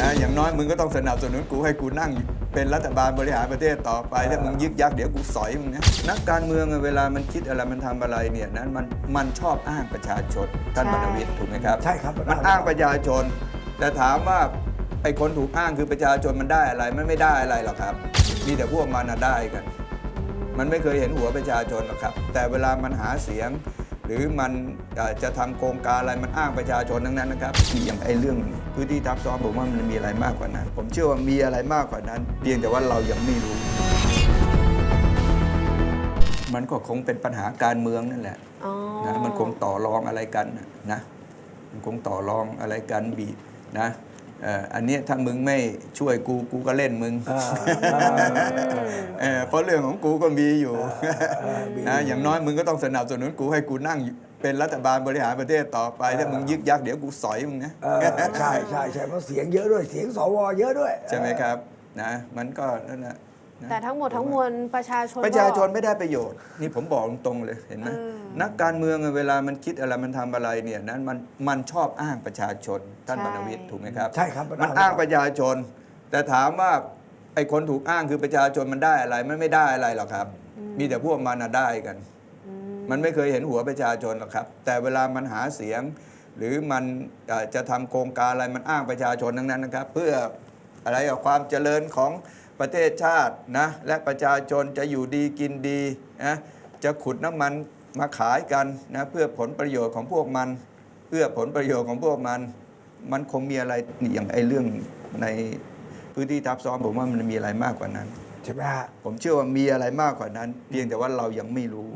นะอย่างน้อยมึงก็ต้องสนับสนุนกูให้กูนั่ง เป็นรัฐบาลบริหารประเทศต่อไปถ้ามึงยึกยักเดี๋ยวกูสอยมึงนะนักการเมืองอะเวลามันคิดอะไรมันทำอะไรเนี่ยนั้นมันมันชอบอ้างประชาชนท่านใช่บรรณวิทย์ถูกไหมครับใช่ครับมันอ้างประชาชน แต่ถามว่าไอ้คนถูกอ้างคือประชาชนมันได้อะไรมันไม่ได้อะไรหรอกครับ มีแต่พวกมันน่ะได้กัน มันไม่เคยเห็นหัวประชาชนหรอกครับ แต่เวลามันหาเสียง หรือมันจะทำโครงการอะไรมันอ้างประชาชนทั้งนั้นนะครับอย่างไอ้เรื่องพื้นที่ทับซ้อนผมว่ามันมีอะไรมากกว่านั้น ผมเชื่อว่ามีอะไรมากกว่านั้น เพียงแต่ว่าเรายังไม่รู้ มันก็คงเป็นปัญหาการเมืองนั่นแหละนะมันคงต่อรองอะไรกันนะมันคงต่อรองอะไรกันบีบนะ อ่ออันเนี้ยถ้ามึงไม่ช่วยกูกูก็เล่นมึงอ่าเออเพราะเรื่องของกูก็มีอยู่เออมีนะอย่างน้อยมึงก็ต้องสนับสนุนกูให้กูนั่งเป็นรัฐบาลบริหารประเทศต่อไปถ้ามึงยึกยักเดี๋ยวกูสอยมึงนะเออใช่ใช่ใช่เพราะเสียงเยอะด้วยเสียงสวเยอะด้วย ใช่ไหมครับนะมันก็นั่นแหละนะ แต่ทั้งหมดทั้งมวลประชาชนประชาชนก็ไม่ได้ประโยชน์ นี่ผมบอกตรงๆเลยเห็นไหมเออนักการเมืองอะเวลามันคิดอะไรมันทำอะไรเนี่ยนั้นมันมันชอบอ้างประชาชนท่านใช่บรรณวิทย์ถูกไหมครับใช่ครับมันอ้างประชาชน แต่ถามว่าไอ้คนถูกอ้างคือประชาชนมันได้อะไรมันไม่ได้อะไรหรอกครับ มีแต่พวกมันน่ะได้กัน มันไม่เคยเห็นหัวประชาชนหรอกครับ แต่เวลามันหาเสียง หรือมันเอ่อจะทำโครงการอะไรมันอ้างประชาชนทั้งนั้นนะครับ เพื่ออะไรอะความเจริญของ ประเทศชาตินะและประชาชนจะอยู่ดีกินดีนะจะขุดน้ำมันมาขายกันนะเพื่อผลประโยชน์ของพวกมัน เพื่อผลประโยชน์ของพวกมัน มันคงมีอะไรอย่างไอ้เรื่องในพื้นที่ทับซ้อนผมว่ามันมีอะไรมากกว่านั้นใช่ไหมฮะผมเชื่อว่ามีอะไรมากกว่านั้น เพียงแต่ว่าเรายังไม่รู้